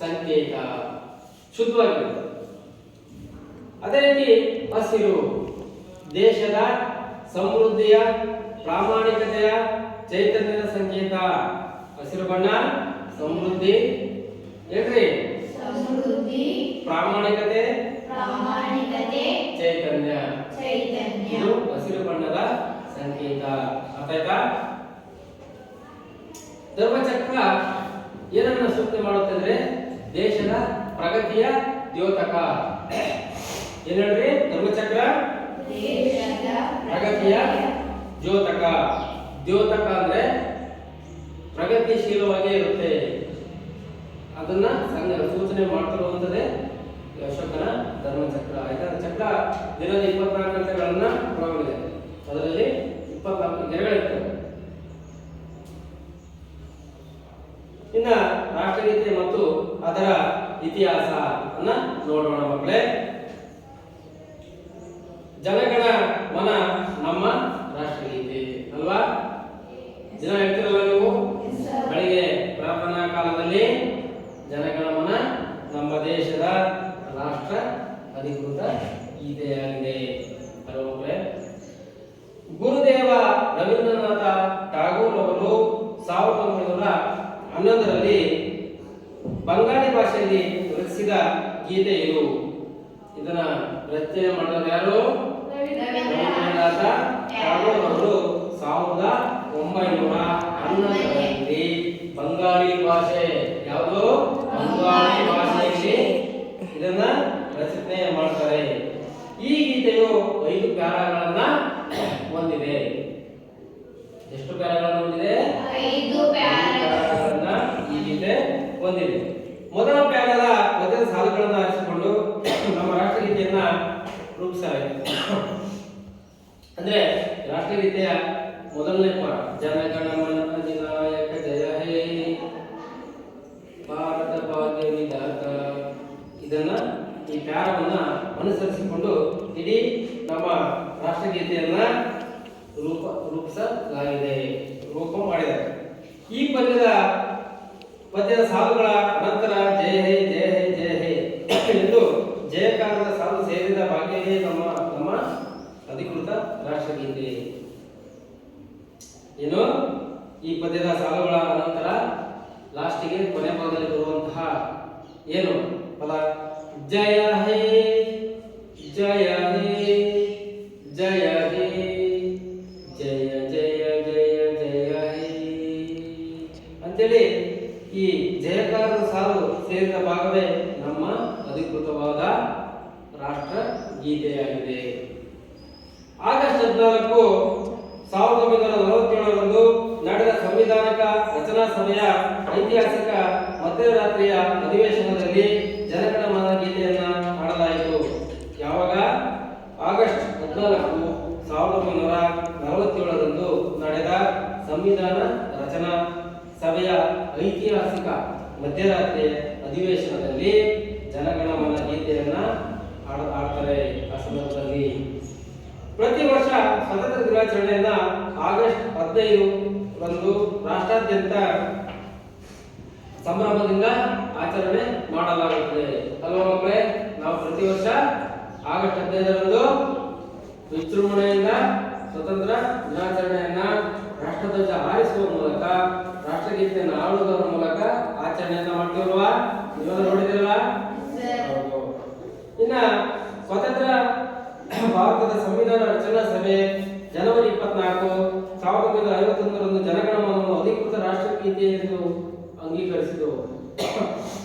ಸಂಕೇತ. ಶುದ್ಧವಾಗಿರುತ್ತೆ ಅದೇ ರೀತಿ ಹಸಿರು ದೇಶದ ಸಮೃದ್ಧಿಯ ಪ್ರಾಮಾಣಿಕತೆಯ ಚೈತನ್ಯದ ಸಂಕೇತ. ಹಸಿರು ಬಣ್ಣ ಸಮೃದ್ಧಿ. ಹೇಳ್ರಿ? ಸಮೃದ್ಧಿ ಪ್ರಾಮಾಣಿಕತೆ. ಪ್ರಾಮಾಣಿಕತೆ ಚೈತನ್ಯ. ಚೈತನ್ಯ. ಇದು ಹಸಿರು ಬಣ್ಣದ ಸಂಕೇತ. ಅರ್ಥ ಆಯ್ತಾ? ಧರ್ಮಚಕ್ರ ಏನನ್ನ ಸೂಚನೆ ಮಾಡುತ್ತೆ ಅಂದ್ರೆ ದೇಶದ ಪ್ರಗತಿಯ ದ್ಯೋತಕ. ಏನ್ ಹೇಳ್ರಿ? ಧರ್ಮಚಕ್ರ? ಪ್ರಗತಿಯ ದ್ಯೋತಕ. ದ್ಯೋತಕ ಅಂದ್ರೆ ಪ್ರಗತಿಶೀಲವಾಗಿ ಇರುತ್ತೆ. ಅದನ್ನ ಸಂಘ ಸೂಚನೆ ಮಾಡ್ತಿರುವಂತದೇ ಅಶೋಕನ ಧರ್ಮಚಕ್ರ. ಆಯ್ತಾ? ಚಕ್ರ ದಿನದ ಇಪ್ಪತ್ನಾಲ್ಕು ಗಂಟೆಗಳನ್ನ ಒಳಗೊಂಡಿದೆ. ಅದರಲ್ಲಿ ಇಪ್ಪತ್ನಾಲ್ಕು ಗೆರೆಗಳಿರ್ತವೆ. ಇನ್ನ ರಾಷ್ಟ್ರಗೀತೆ ಮತ್ತು ಅದರ ಇತಿಹಾಸ ಅನ್ನ ನೋಡೋಣ ಮಕ್ಕಳೇ. ಜನಗಣ ಮನ ನಮ್ಮ ರಾಷ್ಟ್ರಗೀತೆ, ಅಲ್ವಾ? ದಿನ ಹೇಳ್ತಿರಲ್ಲ ನೀವು? ಬೆಳಿಗ್ಗೆ ಪ್ರಾರ್ಥನಾ ಕಾಲದಲ್ಲಿ ಜನಗಣ ಮನ ನಮ್ಮ ದೇಶದ ರಾಷ್ಟ್ರ ಅಧಿಕೃತ ಗೀತೆ ಆಗಿದೆ? ಗುರುದೇವ ರವೀಂದ್ರನಾಥ ಟಾಗೂರ್ ಅವರು ಸಾವಿರದ ಒಂಬೈನೂರ ಹನ್ನೊಂದರಲ್ಲಿ ಬಂಗಾಳಿ ಭಾಷೆಯಲ್ಲಿ ರಚಿಸಿದ ಗೀತೆ ಇದು. ಇದನ್ನ ರಚನೆ ಮಾಡಿದವರು ಯಾರು? ಅವರು ಸಾವಿರದ ಒಂಬೈನೂರ ಹನ್ನೊಂದರಲ್ಲಿ ಬಂಗಾಳಿ ಭಾಷೆ ಯಾವುದು? ಬಂಗಾಳಿ ಭಾಷೆಯಲ್ಲಿ ಇದನ್ನ ರಚನೆ ಮಾಡ್ತಾರೆ ಈ ಗೀತೆಯು ಐದು ಪ್ಯಾರಾಗಳನ್ನ ಹೊಂದಿದೆ ಎಷ್ಟು ಪ್ಯಾರಾಗಳನ್ನು ಹೊಂದಿದೆ ಐದು ಪ್ಯಾರ ಪ್ಯಾರಾಗಳನ್ನ ಈ ಗೀತೆ ಹೊಂದಿದೆ ಮೊದಲ ಪ್ಯಾರಾದ ಮೊದಲ ಸಾಲುಗಳನ್ನು ಆರಿಸಿಕೊಂಡು ನಮ್ಮ ರಾಷ್ಟ್ರಗೀತೆಯನ್ನ ರೂಪಿಸಲಾಗಿದೆ ಅಂದ್ರೆ ರಾಷ್ಟ್ರಗೀತೆಯ ಮೊದಲನೇ ಪಾಠ ಜನಗಣಮನ ಅಧಿನಾಯಕ ಜಯ ಹೇ ಭಾರತ ಭಾಗ್ಯ ವಿಧಾತ ಇದನ್ನ ಈ ಪ್ಯಾರವನ್ನ ಅನುಸರಿಸಿಕೊಂಡು ಇಡೀ ನಮ್ಮ ರಾಷ್ಟ್ರಗೀತೆಯನ್ನ ರೂಪ ರೂಪಿಸಲಾಗಿದೆ ರೂಪ ಮಾಡಿದ್ದಾರೆ ಈ ಪದ್ಯದ ಪದ್ಯದ ಸಾಲುಗಳ ನಂತರ ಜಯ ಹೇ ಜಯ ಹೇ ಜಯ ಹೇ ಎಂದು ಜಯಕಾರದ ಸಾಲು ಸೇರಿದ ಭಾಗ್ಯವೇ ನಮ್ಮ ನಮ್ಮ ಅಧಿಕೃತ ಏನು? ಈ ಪದ್ಯದ ಸಾಲುಗಳ ನಂತರ ಲಾಸ್ಟಿಗೆ ಕೊನೆ ಭಾಗದಲ್ಲಿ ಬರುವಂತಹ ಏನು ಪದ ಜಯ ಹೇ ಜಯ ಹೇ, ಜಯ ಜಯ ಜಯ ಜಯ ಜಯ ಹೇ. ಅಂತೇಳಿ ಈ ಜಯಕಾರದ ಸಾಲು ಸೇರಿದ ಭಾಗವೇ ನಮ್ಮ ಅಧಿಕೃತವಾದ ರಾಷ್ಟ್ರ ಗೀತೆಯಾಗಿದೆ. ಹದಿನಾಲ್ಕು, ಸಾವಿರದ ಒಂಬೈನೂರ ನಲವತ್ತೇಳರಂದು ನಡೆದ ಸಂವಿಧಾನಕ ರಚನಾ ಸಭೆಯ ಐತಿಹಾಸಿಕ ಮಧ್ಯರಾತ್ರಿಯ ಅಧಿವೇಶನದಲ್ಲಿ ಜನಗಣಮನ ಗೀತೆಯನ್ನು ಹಾಡಲಾಯಿತು ಯಾವಾಗ? ಆಗಸ್ಟ್ ಹದಿನಾಲ್ಕು, ಸಾವಿರದ ಒಂಬೈನೂರ ನಲವತ್ತೇಳರಂದು ನಡೆದ ಸಂವಿಧಾನ ರಚನಾ ಸಭೆಯ ಐತಿಹಾಸಿಕ ಮಧ್ಯರಾತ್ರಿ ಅಧಿವೇಶನದಲ್ಲಿ ಜನಗಣಮನ ಗೀತೆಯನ್ನು ಹಾಡ ಹಾಡ್ತಾರೆ ಆ ಸಂದರ್ಭದಲ್ಲಿ. ಪ್ರತಿ ವರ್ಷ ಸ್ವತಂತ್ರ ದಿನಾಚರಣೆಯನ್ನ ಆಗಸ್ಟ್ ಹದಿನೈದು ರಂದು ರಾಷ್ಟ್ರಾದ್ಯಂತ ಸಂಭ್ರಮದಿಂದ ಆಚರಣೆ ಮಾಡಲಾಗುತ್ತದೆ. ಅಲ್ವಾ ಮಕ್ಕಳೇ? ನಾವು ಪ್ರತಿ ವರ್ಷ ಆಗಸ್ಟ್ ಹದಿನೈದರಂದು ವಿಜೃಂಭಣೆಯಿಂದ ಸ್ವತಂತ್ರ ದಿನಾಚರಣೆಯನ್ನ ರಾಷ್ಟ್ರಧ್ವಜ ಹಾರಿಸುವ ಮೂಲಕ ರಾಷ್ಟ್ರಗೀತೆಯನ್ನು ಆಡುವುದರ ಮೂಲಕ ಆಚರಣೆಯನ್ನ ಮಾಡ್ತೀವಲ್ವಾ ನೀವೆಲ್ಲ ನೋಡಿದಿರಲ್ಲ. ಇನ್ನ ಸ್ವತಂತ್ರ ಭಾರತದ ಸಂವಿಧಾನ ರಚನಾ ಸಭೆ ಜನವರಿ ಇಪ್ಪತ್ನಾಲ್ಕು, ಸಾವಿರದ ಒಂಬೈನೂರ ಐವತ್ತೊಂದರಂದು ಜನಗಣಮನವನ್ನು ಅಧಿಕೃತ ರಾಷ್ಟ್ರಗೀತೆ ಎಂದು ಅಂಗೀಕರಿಸಿತು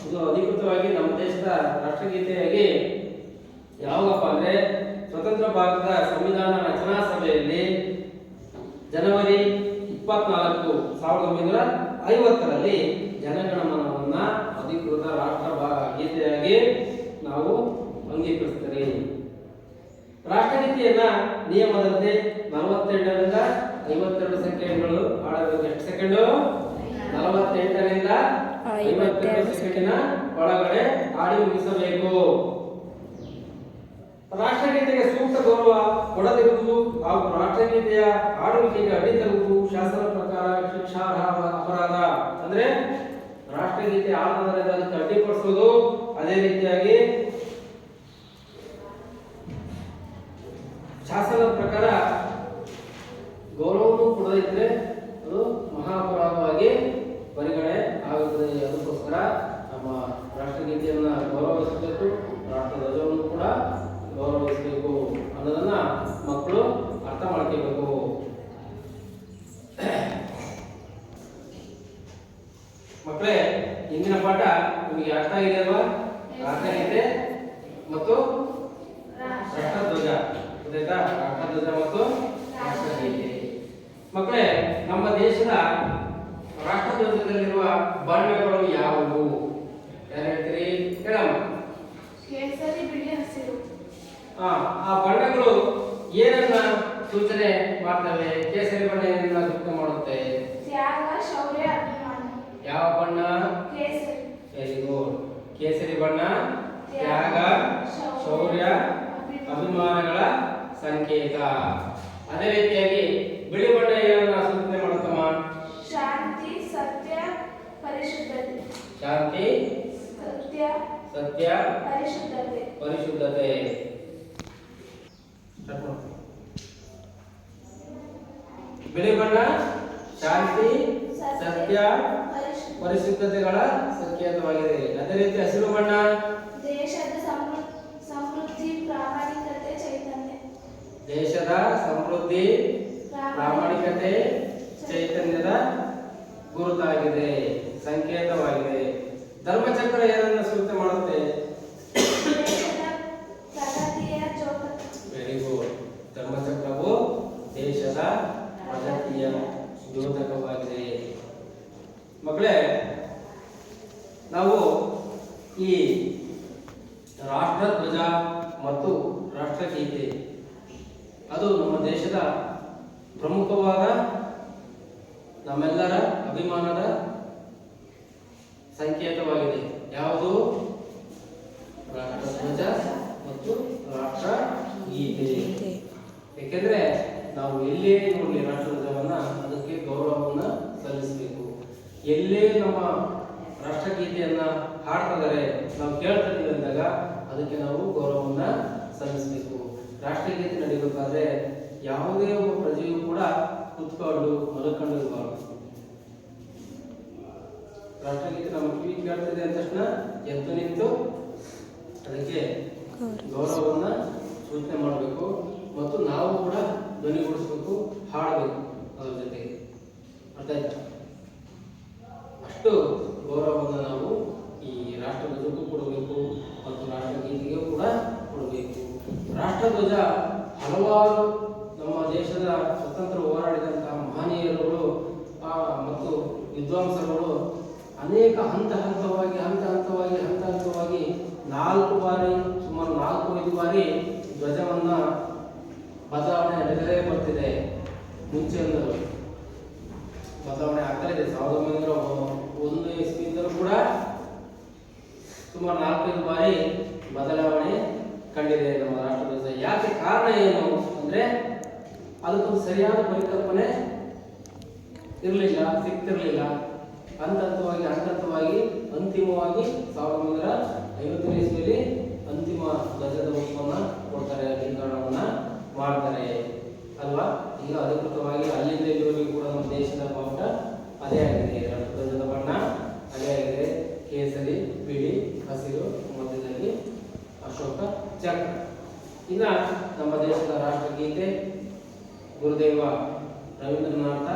ಇದು ಅಧಿಕೃತವಾಗಿ ನಮ್ಮ ದೇಶದ ರಾಷ್ಟ್ರಗೀತೆಯಾಗಿ ಯಾವಾಗಪ್ಪ ಅಂದ್ರೆ ಸ್ವತಂತ್ರ ಭಾರತದ ಸಂವಿಧಾನ ರಚನಾ ಸಭೆಯಲ್ಲಿ ಜನವರಿ ಇಪ್ಪತ್ನಾಲ್ಕು, ಸಾವಿರದ ಒಂಬೈನೂರ ಐವತ್ತರಲ್ಲಿ ಜನಗಣಮನವನ್ನ ಅಧಿಕೃತ ರಾಷ್ಟ್ರ ಗೀತೆಯಾಗಿ ನಾವು ಅಂಗೀಕರಿಸ್ತಾರೆ ರಾಷ್ಟ್ರಗೀತೆಯನ್ನ ನಿಯಮದಂತೆ ನಲವತ್ತೆಂಟರಿಂದ ಐವತ್ತೆರಡು ಸೆಕೆಂಡ್ಗಳು ಹಾಡಬೇಕು ಎಷ್ಟು ಸೆಕೆಂಡು? ನಲವತ್ತೆಂಟರಿಂದ ಐವತ್ತೆರಡು ಸೆಕೆಂಡಿನ ಒಳಗಡೆ ಹಾಡಿ ಮುಗಿಸಬೇಕು. ರಾಷ್ಟ್ರಗೀತೆಗೆ ಸೂಕ್ತ ಗೌರವ ಕೊಡದಿರುವುದು ಹಾಗೂ ರಾಷ್ಟ್ರಗೀತೆಯ ಆಡುವಿಕೆಗೆ ಅಡ್ಡಿ ತರುವುದು ಶಾಸನ ಪ್ರಕಾರ ಶಿಕ್ಷಾರ್ಹ ಅಪರಾಧ. ಅಂದ್ರೆ ರಾಷ್ಟ್ರಗೀತೆ ಆಡೋದ್ರಿಂದ ಅದಕ್ಕೆ ಅಡ್ಡಿಪಡಿಸುವುದು ಅದೇ ರೀತಿಯಾಗಿ ಶಾಸನದ ಪ್ರಕಾರ ಗೌರವವನ್ನು ಕೊಡದಿದ್ರೆ ಅದು ಮಹಾ ಅಪರಾಧವಾಗಿ ಪರಿಗಣನೆ ಆಗುತ್ತದೆ ಅದಕ್ಕೋಸ್ಕರ ನಮ್ಮ ರಾಷ್ಟ್ರಗೀತೆಯನ್ನ ಗೌರವಿಸಬೇಕು ರಾಷ್ಟ್ರ ಧ್ವಜವನ್ನು ಕೂಡ ಗೌರವಿಸಬೇಕು ಅನ್ನೋದನ್ನ ಮಕ್ಕಳು ಅರ್ಥ ಮಾಡ್ಕೋಬೇಕು ಮಕ್ಕಳೇ ಇಂದಿನ ಪಾಠ ನಿಮಗೆ ಅರ್ಥ ಆಗಿದೆ ಅಲ್ವಾ ರಾಷ್ಟ್ರಗೀತೆ ಮತ್ತು ರಾಷ್ಟ್ರಧ್ವಜ ಗೊತ್ತಾಯ್ತಾ ರಾಷ್ಟ್ರಧ್ವಜ ಮತ್ತು ರಾಷ್ಟ್ರಗೀತೆ ಮಕ್ಕಳೇ ನಮ್ಮ ದೇಶದ ರಾಷ್ಟ್ರಧ್ವಜದಲ್ಲಿರುವ ಬಣ್ಣಗಳು ಯಾವುವು ಯಾರು ಹೇಳ್ತೀರಿ ಹೇಳಮ್ಮ ಕೇಸರಿ ಬಿಳಿ ಹಸಿರು ಆ ಆ ಬಣ್ಣಗಳು ಏನನ್ನ ಸೂಚನೆ ಮಾಡ್ತವೆ? ಕೇಸರಿ ಬಣ್ಣ ಏನನ್ನ ಸೂಚನೆ ಮಾಡುತ್ತೆ? ತ್ಯಾಗ ಶೌರ್ಯ ಅಭಿಮಾನ. ಯಾವ ಬಣ್ಣ? ಕೇಸರಿ. ವೆರಿ ಗುಡ್ ಕೇಸರಿ ಬಣ್ಣ ತ್ಯಾಗ ಶೌರ್ಯ ಅಭಿಮಾನಗಳ ಸಂಕೇತ. ಅದೇ ರೀತಿಯಾಗಿ ಬಿಳಿ ಬಣ್ಣ ಏನನ್ನ ಸೂಚನೆ ಮಾಡುತ್ತಮ್ಮ? ಶಾಂತಿ ಸತ್ಯ ಪರಿಶುದ್ಧತೆ. ಶಾಂತಿ ಸತ್ಯ ಸತ್ಯ ಪರಿಶುದ್ಧತೆ. ಪರಿಶುದ್ಧತೆ. ಬಿಳಿ ಬಣ್ಣ ಶಾಂತಿ ಸತ್ಯ ಪರಿಶುದ್ಧತೆಗಳ ಸಂಕೇತವಾಗಿದೆ. ಅದೇ ರೀತಿ ಹಸಿರು ಬಣ್ಣ. ದೇಶದ ಸಮೃದ್ಧಿ ಪ್ರಾಮಾಣಿಕತೆ ಚೈತನ್ಯ. ದೇಶದ ಸಮೃದ್ಧಿ ಪ್ರಾಮಾಣಿಕತೆ ಚೈತನ್ಯದ ಗುರುತಾಗಿದೆ ಸಂಕೇತವಾಗಿದೆ. ಧರ್ಮಚಕ್ರ ಏನನ್ನ ಸೂಚನೆ ಮಾಡುತ್ತೆ ದೇಶದ ಪ್ರಗತಿಯ ಚೌಕಟ್ಟು ವೆರಿ ಗುಡ್ ಧರ್ಮಚಕ್ರವು ದೇಶದ ಪ್ರಗತಿಯ ದ್ಯೋತಕವಾಗಿದೆ ಮಕ್ಕಳೇ ನಾವು ಈ ರಾಷ್ಟ್ರಧ್ವಜ ಮತ್ತು ರಾಷ್ಟ್ರಗೀತೆ ಅದು ನಮ್ಮ ದೇಶದ ಪ್ರಮುಖವಾದ ನಮ್ಮೆಲ್ಲರ ಅಭಿಮಾನದ ಸಂಕೇತವಾಗಿದೆ ಯಾವುದು ರಾಷ್ಟ್ರಧ್ವಜ ಮತ್ತು ರಾಷ್ಟ್ರ ಗೀತೆ ಏಕೆಂದ್ರೆ ನಾವು ಎಲ್ಲೇ ನೋಡಲಿ ರಾಷ್ಟ್ರಧ್ವಜವನ್ನ ಅದಕ್ಕೆ ಗೌರವವನ್ನ ಸಲ್ಲಿಸಬೇಕು ಎಲ್ಲೇ ನಮ್ಮ ರಾಷ್ಟ್ರಗೀತೆಯನ್ನ ಹಾಡ್ತಿದ್ದಾರೆ, ನಾವು ಕೇಳ್ತಿದ್ದೀವಿ ಅಂದಾಗ ಅದಕ್ಕೆ ನಾವು ಗೌರವವನ್ನ ಸಲ್ಲಿಸಬೇಕು. ರಾಷ್ಟ್ರಗೀತೆ ನಡಿಬೇಕಾದ್ರೆ ಯಾವುದೇ ಒಬ್ಬ ಪ್ರಜೆಯೂ ಕೂಡ ಕುತ್ಕೊಂಡು ಮಲ್ಕೊಂಡು ಇರಬಾರ್ದು. ರಾಷ್ಟ್ರಗೀತೆ ನಮ್ಮ ಕಿವಿ ಕೇಳ್ತಿದೆ ಅಂದ ತಕ್ಷಣ ಎದ್ದು ನಿಂತು ಅದಕ್ಕೆ ಗೌರವವನ್ನ ಸೂಚನೆ ಮಾಡಬೇಕು ಮತ್ತು ನಾವು ಕೂಡ ಧ್ವನಿಗೂಡಿಸ್ಬೇಕು, ಹಾಡಬೇಕು ಅದ್ರ ಜೊತೆಗೆ. ಅರ್ಥ ಆಯ್ತಾ? ಅಷ್ಟು ಗೌರವವನ್ನು ನಾವು ಈ ರಾಷ್ಟ್ರಧ್ವಜಕ್ಕೂ ಕೊಡಬೇಕು ಮತ್ತು ರಾಷ್ಟ್ರಗೀತೆಗೂ ಕೂಡ ಕೊಡಬೇಕು. ರಾಷ್ಟ್ರಧ್ವಜ ಹಲವಾರು ನಮ್ಮ ದೇಶದ ಸ್ವತಂತ್ರ ಹೋರಾಡಿದಂತಹ ಮಹನೀಯರುಗಳು ಮತ್ತು ವಿದ್ವಾಂಸರುಗಳು ಅನೇಕ ಹಂತ ಹಂತವಾಗಿ ಹಂತ ಹಂತವಾಗಿ ಹಂತ ಹಂತವಾಗಿ ನಾಲ್ಕು ಬಾರಿ, ಸುಮಾರು ನಾಲ್ಕು ಐದು ಬಾರಿ ಧ್ವಜವನ್ನ ಬದಲಾವಣೆ ನಡೆದೇ ಬರ್ತಿದೆ. ಮುಂಚೆ ಬದಲಾವಣೆ ಆಗ್ತಾ ಇದೆ. ಸಾವಿರದ ಒಂಬೈನೂರ ಒಂದು ಇಸ್ವಿಯಿಂದಲೂ ಕೂಡ ಸುಮಾರು ನಾಲ್ಕೈದು ಬಾರಿ ಬದಲಾವಣೆ ಕಂಡಿದೆ ನಮ್ಮ ರಾಷ್ಟ್ರಧ್ವಜ. ಯಾಕೆ ಕಾರಣ ಏನು ಅಂದ್ರೆ ಅದಕ್ಕೊಂದು ಸರಿಯಾದ ಪರಿಕಲ್ಪನೆ ಇರಲಿಲ್ಲ, ಸಿಗ್ತಿರ್ಲಿಲ್ಲ. ಹಂತ ಹಂತವಾಗಿ ಅಂತಿಮವಾಗಿ ಸಾವಿರದ ಒಂಬೈನೂರ ಐವತ್ತನೇ ಇಸ್ವಿಯಲ್ಲಿ ಅಂತಿಮ ಧ್ವಜದ ಉತ್ಪನ್ನ ಕೊಡ್ತಾರೆ ಲಿಂಗಾಣವನ್ನ ಮಾಡ್ತಾರೆ. ಅಲ್ವಾ? ಈಗ ಅಧಿಕೃತವಾಗಿ ಅಲ್ಲಿಂದ ಇಲ್ಲಿವರೆಗೂ ಕೂಡ ನಮ್ಮ ದೇಶದ ಬಾವುಟ ಅದೇ ಆಗಿದೆ ರಾಷ್ಟ್ರಧ್ವಜದ ಬಣ್ಣ ಅದೇ ಆಗಿದೆ ಕೇಸರಿ ಬಿಳಿ ಹಸಿರು, ಮಧ್ಯದಲ್ಲಿ ಅಶೋಕ ಚಕ್ರ ಇನ್ನ ನಮ್ಮ ದೇಶದ ರಾಷ್ಟ್ರಗೀತೆ ಗುರುದೇವ ರವೀಂದ್ರನಾಥ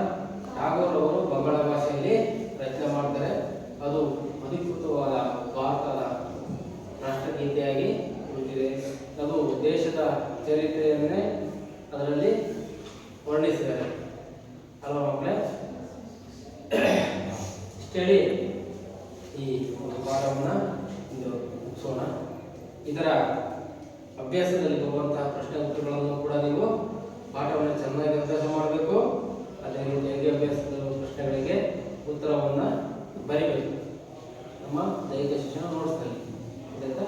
ಟಾಗೋರ್ ಅವರು ಬಂಗಾಳ ಭಾಷೆಯಲ್ಲಿ ರಚನೆ ಮಾಡ್ತಾರೆ. ಅದು ಅಧಿಕೃತವಾದ ಭಾರತದ ರಾಷ್ಟ್ರಗೀತೆಯಾಗಿ ಉಳಿದಿದೆ. ಅದು ದೇಶದ ಚರಿತ್ರೆಯನ್ನೇ ಅದರಲ್ಲಿ ವರ್ಣಿಸಿದ್ದಾರೆ. ಅಲ್ವಾ ಮಕ್ಕಳೇ? ಇಷ್ಟೇಳಿ. ಈ ಒಂದು ಪಾಠವನ್ನು ಇಂದು ಮುಗಿಸೋಣ. ಇದರ ಅಭ್ಯಾಸದಲ್ಲಿ ಬರುವಂತಹ ಪ್ರಶ್ನೆ ಉತ್ತರಗಳನ್ನು ಕೂಡ ನೀವು ಪಾಠವನ್ನು ಚೆನ್ನಾಗಿ ಅಭ್ಯಾಸ ಮಾಡಬೇಕು. ಅದೇ ರೀತಿಯಾಗಿ ಅಭ್ಯಾಸದ ಪ್ರಶ್ನೆಗಳಿಗೆ ಉತ್ತರವನ್ನು ಬರೆಯಬೇಕು ನಮ್ಮ ದೈಹಿಕ ಶಿಕ್ಷಣ ನೋಡಿಸ್ತಾರೆ ಆಯ್ತಾ?